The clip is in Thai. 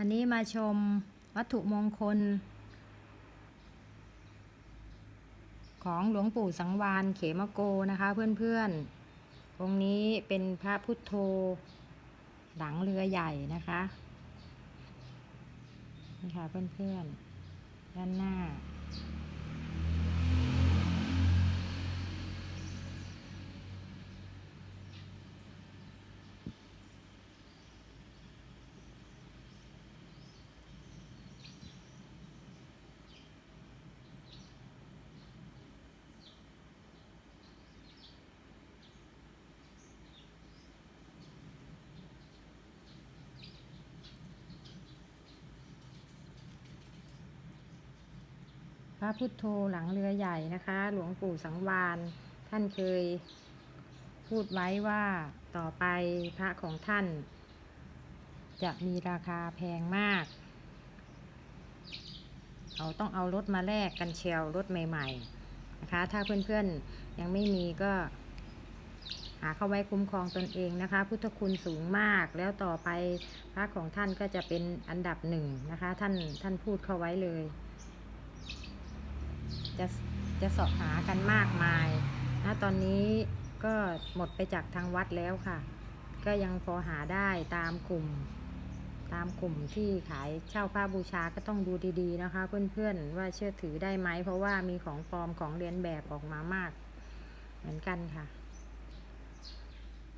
วันนี้มาชมวัตถุมงคล ของหลวงปู่สังวานเขมโกนะคะเพื่อนๆองค์นี้เป็นพระพุทโธหลังเรือใหญ่นะคะนี่ค่ะเพื่อนๆ ด้านหน้า พระพุทโธหลังเรือใหญ่นะคะ หลวงปู่สังวานท่านเคยพูดไว้ว่าต่อไปพระของท่าน จะมีราคาแพงมากเราต้องเอารถมาแลกกันเชียวรถใหม่ ๆ นะคะ ถ้าเพื่อนๆยังไม่มีก็หาเข้าไว้คุ้มครองตนเองนะคะ พุทธคุณสูงมากแล้วต่อไปพระของท่านก็จะเป็นอันดับหนึ่งนะคะ ท่านท่านพูดเข้าไว้เลย จะจะสอบหากันมากมายนะตอนนี้ก็หมดไปจากทางวัดแล้วค่ะ ก็ยังพอหาได้ตามกลุ่ม ตามกลุ่มที่ขายเช่าผ้าบูชาก็ต้องดูดีๆนะคะ เพื่อนๆว่าเชื่อถือได้ไหมเพราะว่ามีของปลอมของเรียนแบบออกมามาก เหมือนกันค่ะ